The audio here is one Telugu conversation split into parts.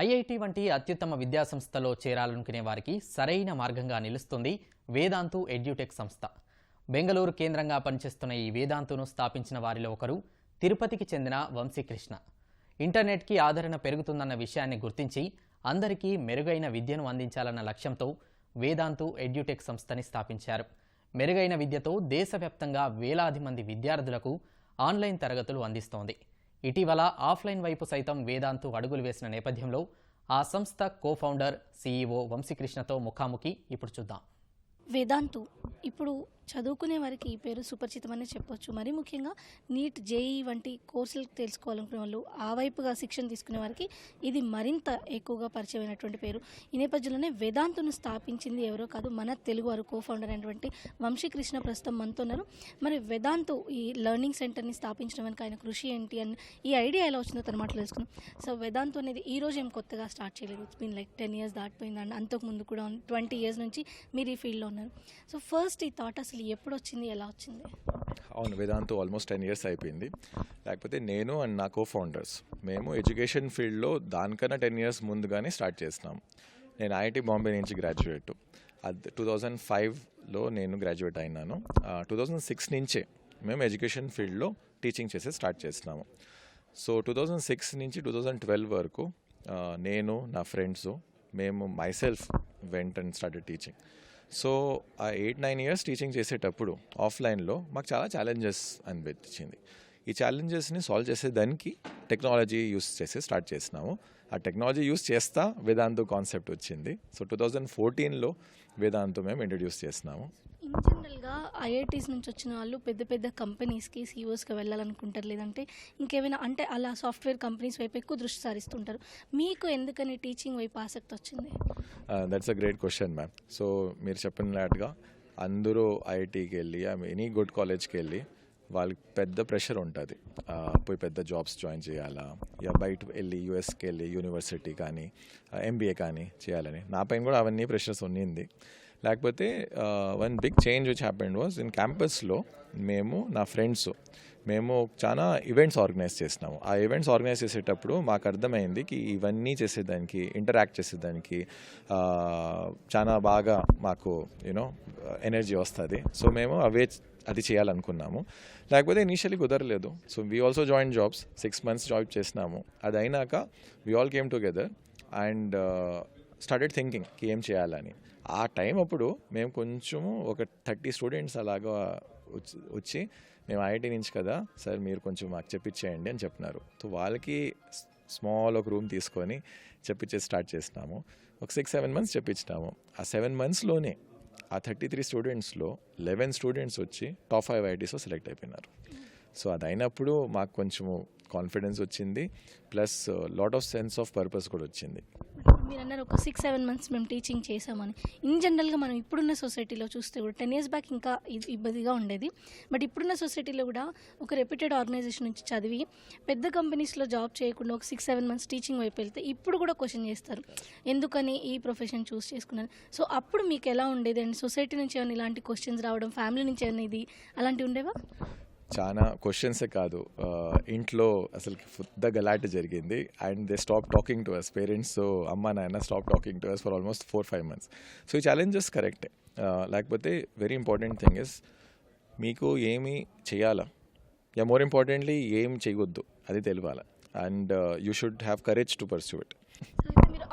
ఐఐటి వంటి అత్యుత్తమ విద్యాసంస్థలో చేరాలనుకునే వారికి సరైన మార్గంగా నిలుస్తుంది వేదాంతు ఎడ్యూటెక్ సంస్థ. బెంగళూరు కేంద్రంగా పనిచేస్తున్న ఈ వేదాంతును స్థాపించిన వారిలో ఒకరు తిరుపతికి చెందిన వంశీకృష్ణ. ఇంటర్నెట్కి ఆదరణ పెరుగుతుందన్న విషయాన్ని గుర్తించి అందరికీ మెరుగైన విద్యను అందించాలన్న లక్ష్యంతో వేదాంతు ఎడ్యూటెక్ సంస్థని స్థాపించారు. మెరుగైన విద్యతో దేశవ్యాప్తంగా వేలాది మంది విద్యార్థులకు ఆన్లైన్ తరగతులు అందిస్తోంది. ఇటీవల ఆఫ్లైన్ వైపు సైతం వేదాంతు అడుగులు వేసిన నేపథ్యంలో ఆ సంస్థ కోఫౌండర్ సీఈఓ వంశీకృష్ణతో ముఖాముఖి. ఇప్పుడు చూద్దాం. వేదాంతు ఇప్పుడు చదువుకునే వారికి ఈ పేరు సుపరిచితమని చెప్పొచ్చు. మరి ముఖ్యంగా నీట్ జేఈ వంటి కోర్సులు తెలుసుకోవాలనుకునే వాళ్ళు ఆ వైపుగా శిక్షణ తీసుకునే వారికి ఇది మరింత ఎక్కువగా పరిచయమైనటువంటి పేరు. ఈ నేపథ్యంలోనే వేదాంతును స్థాపించింది ఎవరో కాదు మన తెలుగు వారు కో ఫౌండర్ అయినటువంటి వంశీకృష్ణ ప్రస్తుతం మనతో ఉన్నారు. మరి వేదాంతు ఈ లెర్నింగ్ సెంటర్ని స్థాపించడం వెనుక ఆయన కృషి ఏంటి అని ఈ ఐడియా ఎలా వచ్చిందో తన మాటలు సో వేదాంతు అనేది ఈ రోజు ఏం కొత్తగా స్టార్ట్ చేయలేదు. It's been like ten years దాటిపోయింది. అండ్ అంతకుముందు కూడా ట్వంటీ ఇయర్స్ నుంచి మీరు ఈ ఫీల్డ్లో ఉన్నారు. సో ఫస్ట్ ఈ థాట్ అసలు ఎప్పుడు వచ్చింది ఎలా వచ్చింది? అవును వేదాంత్ ఆల్మోస్ట్ టెన్ ఇయర్స్ అయిపోయింది. లేకపోతే నేను అండ్ నా కో ఫౌండర్స్ మేము ఎడ్యుకేషన్ ఫీల్డ్లో దానికన్నా టెన్ ఇయర్స్ ముందుగానే స్టార్ట్ చేసినాం. నేను ఐఐటి బాంబే నుంచి గ్రాడ్యుయేట్ అది టూ థౌజండ్ ఫైవ్లో నేను గ్రాడ్యుయేట్ అయినాను. టూ థౌజండ్ సిక్స్ నుంచే మేము ఎడ్యుకేషన్ ఫీల్డ్లో టీచింగ్ చేసే స్టార్ట్ చేసినాము. సో టూ థౌజండ్ సిక్స్ నుంచి టూ థౌజండ్ ట్వెల్వ్ వరకు నేను నా ఫ్రెండ్స్ మేము myself went and started teaching so ఆ ఎయిట్ నైన్ ఇయర్స్ టీచింగ్ చేసేటప్పుడు ఆఫ్లైన్లో మాకు చాలా ఛాలెంజెస్ అనిపించింది. ఈ ఛాలెంజెస్ని సాల్వ్ చేసేదానికి టెక్నాలజీ యూస్ చేసి స్టార్ట్ చేసినాము. ఆ టెక్నాలజీ యూస్ చేస్తా వేదాంతు కాన్సెప్ట్ వచ్చింది. సో టూ థౌజండ్ ఫోర్టీన్లో వేదాంతు మేము ఇంట్రడ్యూస్ చేసినాము. ఇన్ జనరల్గా ఐఐటీస్ నుంచి వచ్చిన వాళ్ళు పెద్ద పెద్ద కంపెనీస్కి సీఓస్కి వెళ్ళాలనుకుంటారు. లేదంటే ఇంకేమైనా అంటే అలా సాఫ్ట్వేర్ కంపెనీస్ వైపు ఎక్కువ దృష్టి సారిస్తుంటారు. మీకు ఎందుకని టీచింగ్ వైపు ఆసక్తి వచ్చింది? That's a great question ma'am so మీరు చెప్పినట్టుగా అందరూ ఐఐటీకి వెళ్ళి ఎనీ గుడ్ కాలేజ్కి వెళ్ళి వాళ్ళకి పెద్ద ప్రెషర్ ఉంటుంది. Uh, పోయి పెద్ద జాబ్స్ జాయిన్ చేయాలా? ఇక బయట వెళ్ళి యూఎస్కి వెళ్ళి యూనివర్సిటీ కానీ uh, ఎంబీఏ కానీ చేయాలని. నా పైన కూడా అవన్నీ ప్రెషర్స్ ఉన్నింది. లేకపోతే one big change which happened was in క్యాంపస్లో మేము నా ఫ్రెండ్స్ మేము చాలా ఈవెంట్స్ ఆర్గనైజ్ చేసినాము. ఆ ఈవెంట్స్ ఆర్గనైజ్ చేసేటప్పుడు మాకు అర్థమైంది కి ఇవన్నీ చేసేదానికి ఇంటరాక్ట్ చేసేదానికి చాలా బాగా మాకు యూనో ఎనర్జీ వస్తుంది. సో మేము అవే అది చేయాలనుకున్నాము. లేకపోతే ఇనీషియలీ కుదరలేదు. So we also join jobs six months job చేసినాము. అది అయినాక we all came together and started thinking ఏం చేయాలని. ఆ టైం అప్పుడు మేము కొంచెము ఒక థర్టీ స్టూడెంట్స్ అలాగా వచ్చి- మేము ఐఐటి నుంచి కదా సార్ మీరు కొంచెం మాకు చెప్పించేయండి అని చెప్పినారు. సో వాళ్ళకి స్మాల్ ఒక రూమ్ తీసుకొని చెప్పించే స్టార్ట్ చేసినాము. ఒక సిక్స్ సెవెన్ మంత్స్ చెప్పించినాము ఆ సెవెన్ మంత్స్లోనే ఆ థర్టీ త్రీ స్టూడెంట్స్లో లెవెన్ స్టూడెంట్స్ వచ్చి టాప్ ఫైవ్ ఐఐటీస్లో సెలెక్ట్ అయిపోయినారు. సో అది అయినప్పుడు మాకు కొంచెము కాన్ఫిడెన్స్ వచ్చింది. Plus lot of sense of purpose కూడా వచ్చింది. మీరు అన్నారు ఒక సిక్స్ సెవెన్ మంత్స్ మేము టీచింగ్ చేసామని ఇన్ జనరల్గా మనం ఇప్పుడున్న సొసైటీలో చూస్తే కూడా టెన్ ఇయర్స్ బ్యాక్ ఇంకా ఇబ్బందిగా ఉండేది. బట్ ఇప్పుడున్న సొసైటీలో కూడా ఒక రెప్యూటెడ్ ఆర్గనైజేషన్ నుంచి చదివి పెద్ద కంపెనీస్లో జాబ్ చేయకుండా ఒక సిక్స్ సెవెన్ మంత్స్ టీచింగ్ వైపు వెళ్తే ఇప్పుడు కూడా క్వశ్చన్ చేస్తారు. ఎందుకని ఈ ప్రొఫెషన్ చూస్ చేసుకున్నారు? సో అప్పుడు మీకు ఎలా ఉండేది అండ్ సొసైటీ నుంచి ఏమైనా ఇలాంటి క్వశ్చన్స్ రావడం ఫ్యామిలీ నుంచి ఏమైనా ఇది అలాంటివి ఉండేవా? చాలా క్వశ్చన్సే కాదు. ఇంట్లో అసలు పెద్ద గలాట జరిగింది. And they stop talking to us parents. So అమ్మ నాయన stop talking to us for almost four five months. So ఈ ఛాలెంజెస్ కరెక్టే లేకపోతే వెరీ ఇంపార్టెంట్ థింగ్ ఇస్ మీకు ఏమి చేయాలా? యా మోర్ ఇంపార్టెంట్లీ ఏం చేయొద్దు. అది తెలియాలి. And you should have courage to pursue it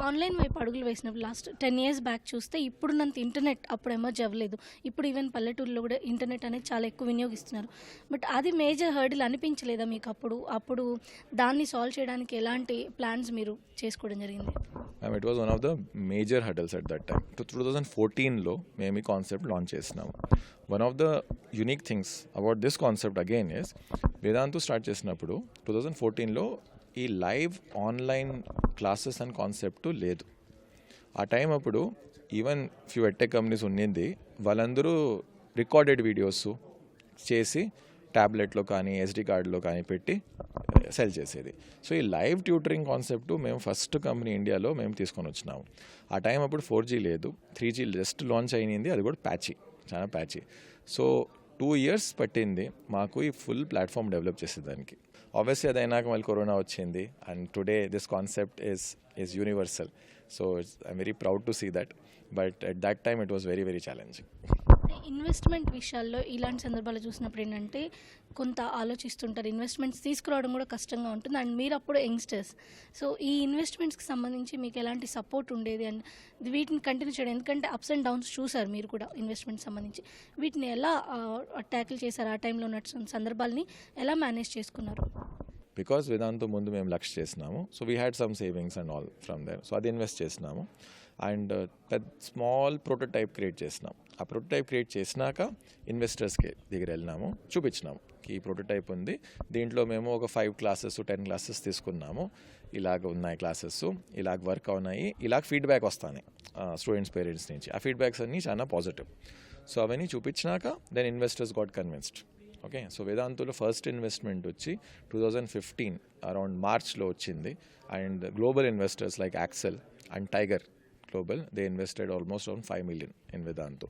online వైపు అడుగులు వేసినప్పుడు లాస్ట్ టెన్ ఇయర్స్ బ్యాక్ చూస్తే ఇప్పుడున్నంత ఇంటర్నెట్ అప్పుడు ఎమర్జ్ అవ్వలేదు ఇప్పుడు ఈవెన్ పల్లెటూరులో కూడా ఇంటర్నెట్ అనేది చాలా ఎక్కువ వినియోగిస్తున్నారు. బట్ అది మేజర్ హర్డిల్ అనిపించలేదా మీకు అప్పుడు? అప్పుడు దాన్ని సాల్వ్ చేయడానికి ఎలాంటి ప్లాన్స్ మీరు చేసుకోవడం జరిగింది? Ma'am it was one of the major hurdles at that time two two thousand ఫోర్టీన్లో మేము ఈ కాన్సెప్ట్ లాంచ్ చేసినాము. One of the unique things about this concept again is Vedantu start చేసినప్పుడు టూ థౌజండ్ ఫోర్టీన్లో ఈ live online classes and concept లేదు. ఆ టైం అప్పుడు ఈవెన్ ఫ్యూ ఎట్టెక్ కంపెనీస్ ఉండింది వాళ్ళందరూ రికార్డెడ్ వీడియోస్ చేసి ట్యాబ్లెట్లో కానీ ఎస్డి కార్డులో కానీ పెట్టి సెల్ చేసేది. సో ఈ లైవ్ ట్యూటరింగ్ కాన్సెప్ట్ మేము ఫస్ట్ కంపెనీ ఇండియాలో మేము తీసుకొని వచ్చినాము. ఆ టైం అప్పుడు ఫోర్ జీ లేదు. త్రీ జీ జస్ట్ లాంచ్ అయింది అది కూడా ప్యాచీ చాలా ప్యాచీ సో టూ ఇయర్స్ పట్టింది మాకు ఈ ఫుల్ ప్లాట్ఫామ్ డెవలప్ చేసేదానికి. ఆబ్వియస్లీ అది అయినాక మళ్ళీ కరోనా వచ్చింది. And today this concept is is universal so I'm very proud to see that but at that time it was very very challenging investment విషయాల్లో ఇలాంటి సందర్భాలు చూసినప్పుడు ఏంటంటే కొంత ఆలోచిస్తుంటారు. ఇన్వెస్ట్మెంట్స్ తీసుకురావడం కూడా కష్టంగా ఉంటుంది. అండ్ మీరు అప్పుడు యంగ్స్టర్స్. సో ఈ ఇన్వెస్ట్మెంట్స్కి సంబంధించి మీకు ఎలాంటి సపోర్ట్ ఉండేది? అండ్ వీటిని కంటిన్యూ చేయడం ఎందుకంటే అప్స్ అండ్ డౌన్స్ చూసారు మీరు కూడా ఇన్వెస్ట్మెంట్ సంబంధించి. వీటిని ఎలా ట్యాకిల్ చేశారు? ఆ టైంలో ఉన్న సందర్భాల్ని ఎలా మేనేజ్ చేసుకున్నారు? బికాస్ వేదాంతో ముందు మేము లక్ష చేసినాము. So we had some savings and all from there so అది ఇన్వెస్ట్ చేసినాము. అండ్ uh, పెద్ద స్మాల్ ప్రోటోటైప్ క్రియేట్ చేసినాం. ఆ ప్రోటోటైప్ క్రియేట్ చేసినాక ఇన్వెస్టర్స్కి దగ్గర వెళ్ళినాము చూపించినాము ఈ ప్రోటోటైప్ ఉంది. దీంట్లో మేము ఒక ఫైవ్ క్లాసెస్ టెన్ క్లాసెస్ తీసుకున్నాము. ఇలాగ ఉన్నాయి క్లాసెస్ ఇలాగ వర్క్ అవునాయి ఇలాగ ఫీడ్బ్యాక్ వస్తాయి స్టూడెంట్స్ పేరెంట్స్ నుంచి. ఆ ఫీడ్బ్యాక్స్ అన్నీ చాలా పాజిటివ్. సో అవన్నీ చూపించినాక then investors got convinced. Okay? So వేదాంతులో first investment వచ్చి టూ థౌజండ్ ఫిఫ్టీన్ అరౌండ్ మార్చ్లో వచ్చింది. And global investors like Accel and Tiger Global, they invested almost on 5 million in vedanto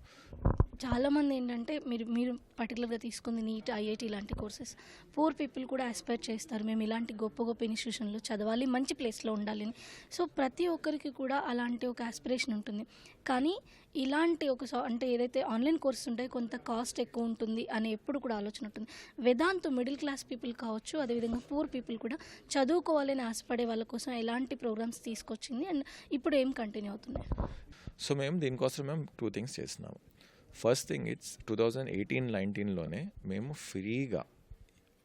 చాలామంది ఏంటంటే మీరు మీరు పర్టికులర్గా తీసుకుంది నీట్ ఐఐటి లాంటి కోర్సెస్. పూర్ పీపుల్ కూడా ఆస్పైర్ చేస్తారు. మేము ఇలాంటి గొప్ప గొప్ప ఇన్స్టిట్యూషన్లో చదవాలి మంచి ప్లేస్లో ఉండాలని సో ప్రతి ఒక్కరికి కూడా అలాంటి ఒక ఆస్పిరేషన్ ఉంటుంది. కానీ ఇలాంటి ఒక అంటే ఏదైతే ఆన్లైన్ కోర్సెస్ ఉంటాయో కొంత కాస్ట్ ఎక్కువ ఉంటుంది అని ఎప్పుడు కూడా ఆలోచన ఉంటుంది. వేదాంత్ మిడిల్ క్లాస్ పీపుల్ కావచ్చు అదేవిధంగా పూర్ పీపుల్ కూడా చదువుకోవాలని ఆశపడే వాళ్ళ కోసం ఎలాంటి ప్రోగ్రామ్స్ తీసుకొచ్చింది. అండ్ ఇప్పుడు ఏం కంటిన్యూ అవుతుంది సో మేము దీనికోసం మేము టూ థింగ్స్ చేసినాము first thing it's two thousand eighteen నైన్టీన్లోనే మేము ఫ్రీగా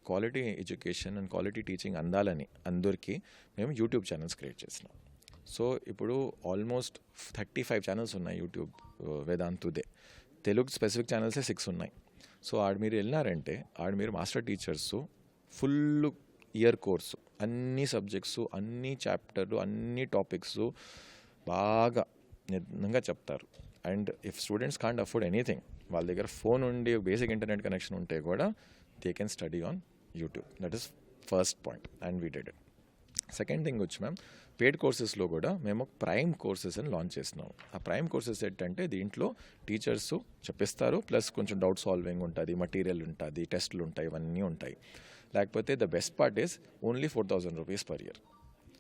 quality education and quality teaching అందాలని అందరికీ మేము యూట్యూబ్ ఛానల్స్ క్రియేట్ చేసినాం. సో ఇప్పుడు ఆల్మోస్ట్ థర్టీ ఫైవ్ ఛానల్స్ ఉన్నాయి యూట్యూబ్ వేదాంతుదే తెలుగు స్పెసిఫిక్ ఛానల్సే సిక్స్ ఉన్నాయి. సో ఆడ మీరు వెళ్ళినారంటే ఆడ మీరు master teachers full year course అన్ని సబ్జెక్ట్స్ అన్ని చాప్టర్లు అన్ని టాపిక్స్ బాగా నిజంగా చెప్తారు. And if students can't afford anything వాళ్ళ దగ్గర ఫోన్ ఉండి బేసిక్ ఇంటర్నెట్ కనెక్షన్ ఉంటే కూడా they can study on YouTube that is first point and we did it second thing వచ్చి మ్యామ్ పేడ్ కోర్సెస్లో కూడా మేము ప్రైమ్ కోర్సెస్ అని లాంచ్ చేస్తున్నాం ఆ ప్రైమ్ కోర్సెస్ ఏంటంటే దీంట్లో టీచర్స్ చెప్పిస్తారు ప్లస్ కొంచెం డౌట్ సాల్వింగ్ ఉంటుంది మటీరియల్ ఉంటుంది టెస్ట్లు ఉంటాయి ఇవన్నీ ఉంటాయి. లేకపోతే the best part is only four thousand rupees per year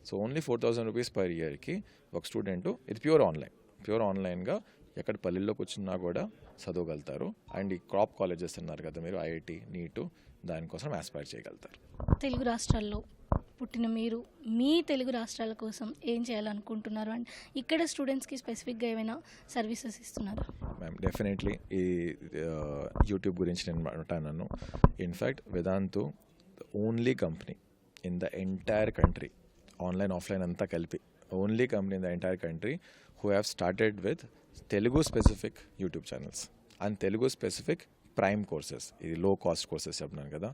so only four thousand rupees per ఇయర్కి ఒక స్టూడెంట్ ఇది ప్యూర్ ఆన్లైన్ ప్యూర్ ఆన్లైన్గా ఎక్కడ పల్లెల్లోకి వచ్చినా కూడా చదవగలుగుతారు. అండ్ ఈ క్రాప్ కాలేజెస్ అన్నారు కదా మీరు ఐఐటి నీటు దానికోసం ఆస్పైర్ చేయగలుగుతారు. తెలుగు రాష్ట్రాల్లో పుట్టిన మీరు మీ తెలుగు రాష్ట్రాల కోసం ఏం చేయాలనుకుంటున్నారు? అండ్ ఇక్కడ స్టూడెంట్స్కి స్పెసిఫిక్గా ఏమైనా సర్వీసెస్ ఇస్తున్నారా? మ్యామ్ డెఫినెట్లీ ఈ యూట్యూబ్ గురించి నేను మాట్లాడాను in fact Vedantu only company in the entire country online offline అంతా కలిపి only company in the entire country who have started with Telugu specific YouTube channels and Telugu specific prime courses ఇది లో కాస్ట్ కోర్సెస్ చెప్తున్నాను కదా.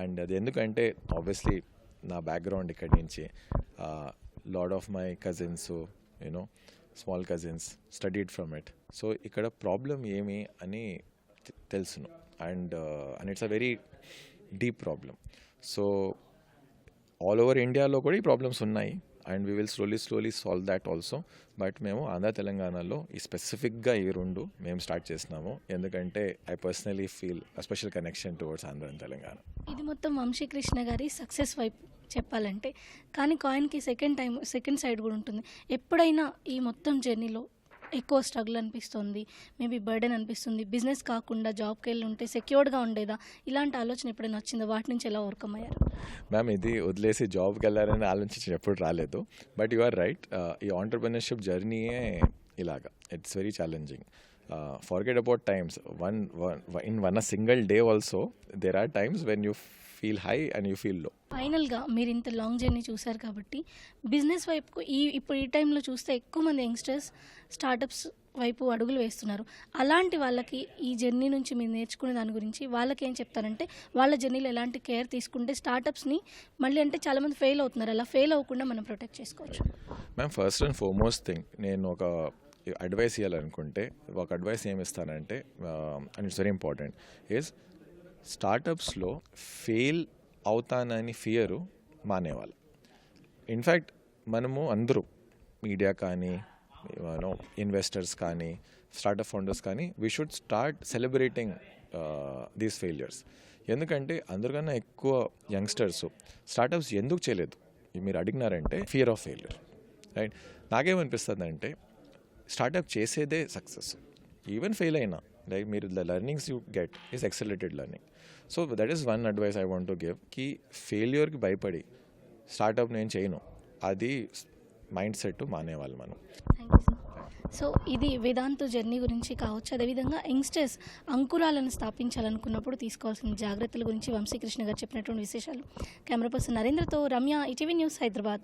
అండ్ అది ఎందుకంటే ఆబ్వియస్లీ నా బ్యాక్గ్రౌండ్ ఇక్కడి నుంచి lot of my cousins you know small cousins studied from it so ఇక్కడ ప్రాబ్లం ఏమి అని తెలుసును. And and it's a very deep problem so all over ఇండియాలో కూడా ఈ ప్రాబ్లమ్స్ ఉన్నాయి. And we will slowly slowly solve that also but మేము ఆంధ్ర తెలంగాణలో ఈ స్పెసిఫిక్గా ఈ రెండు మేము స్టార్ట్ చేసినాము. ఎందుకంటే I personally feel special connection towards Andhra and Telangana. ఇది మొత్తం వంశీకృష్ణ గారి సక్సెస్ వైపు చెప్పాలంటే. కానీ కాయిన్కి సెకండ్ టైం సెకండ్ సైడ్ కూడా ఉంటుంది. ఎప్పుడైనా ఈ మొత్తం జర్నీలో ఎక్కువ స్ట్రగుల్ అనిపిస్తుంది. మేబీ బర్డెన్ అనిపిస్తుంది. బిజినెస్ కాకుండా జాబ్కి వెళ్ళి ఉంటే సెక్యూర్డ్గా ఉండేదా? ఇలాంటి ఆలోచన ఎప్పుడైనా వచ్చిందా? వాటి నుంచి ఎలా ఓవర్కమ్ అయ్యారు? మ్యామ్ ఇది వదిలేసి జాబ్కి వెళ్ళారని ఆలోచించి ఎప్పుడు రాలేదు. బట్ యు ఆర్ రైట్ ఈ ఆంటర్ప్రినర్షిప్ జర్నీయే ఇలాగా. It's very challenging forget about times one in one a single day also there are times when you feel high and you feel low. ఫైనల్గా మీరు ఇంత లాంగ్ జర్నీ చూశారు కాబట్టి బిజినెస్ వైపుకు ఈ ఇప్పుడు ఈ టైంలో చూస్తే ఎక్కువ మంది యంగ్స్టర్స్ స్టార్టప్స్ వైపు అడుగులు వేస్తున్నారు. అలాంటి వాళ్ళకి ఈ జర్నీ నుంచి మీరు నేర్చుకునే దాని గురించి వాళ్ళకి ఏం చెప్తారంటే వాళ్ళ జర్నీలో ఎలాంటి కేర్ తీసుకుంటే స్టార్టప్స్ని మళ్ళీ అంటే చాలామంది ఫెయిల్ అవుతున్నారు. అలా ఫెయిల్ అవ్వకుండా మనం ప్రొటెక్ట్ చేసుకోవచ్చు. Ma'am first and foremost thing నేను ఒక అడ్వైస్ ఇవ్వాలనుకుంటే ఒక అడ్వైస్ ఏమి ఇస్తానంటే and it's very important is స్టార్టప్స్లో fail అవుతానని ఫియరు మానేవాళ్ళు. ఇన్ఫ్యాక్ట్ మనము అందరూ మీడియా కానీ యూనో ఇన్వెస్టర్స్ కానీ స్టార్టప్ ఫౌండర్స్ కానీ we should start celebrating these failures ఎందుకంటే అందరికన్నా ఎక్కువ యంగ్స్టర్స్ స్టార్టప్స్ ఎందుకు చేయలేదు? మీరు అడిగినారంటే ఫియర్ ఆఫ్ ఫెయిల్యూర్ రైట్ నాకేమనిపిస్తుంది అంటే స్టార్టప్ చేసేదే సక్సెస్ ఈవెన్ ఫెయిల్ అయినా లైక్ మీరు the learnings you get is accelerated learning so that is one advice I want to గివ్కి ఫెయిల్యూర్కి భయపడి స్టార్టప్ నేను చేయను. అది మైండ్ సెట్ మానేవాళ్ళు మనం. థ్యాంక్ యూ సార్ సో ఇది వేదాంత జర్నీ గురించి కావచ్చు. అదేవిధంగా యంగ్స్టర్స్ అంకురాలను స్థాపించాలనుకున్నప్పుడు తీసుకోవాల్సిన జాగ్రత్తల గురించి వంశీకృష్ణ గారు చెప్పినటువంటి విశేషాలు. కెమెరా పర్సన్ నరేంద్రతో రమ్య ఈటీవీ న్యూస్ హైదరాబాద్.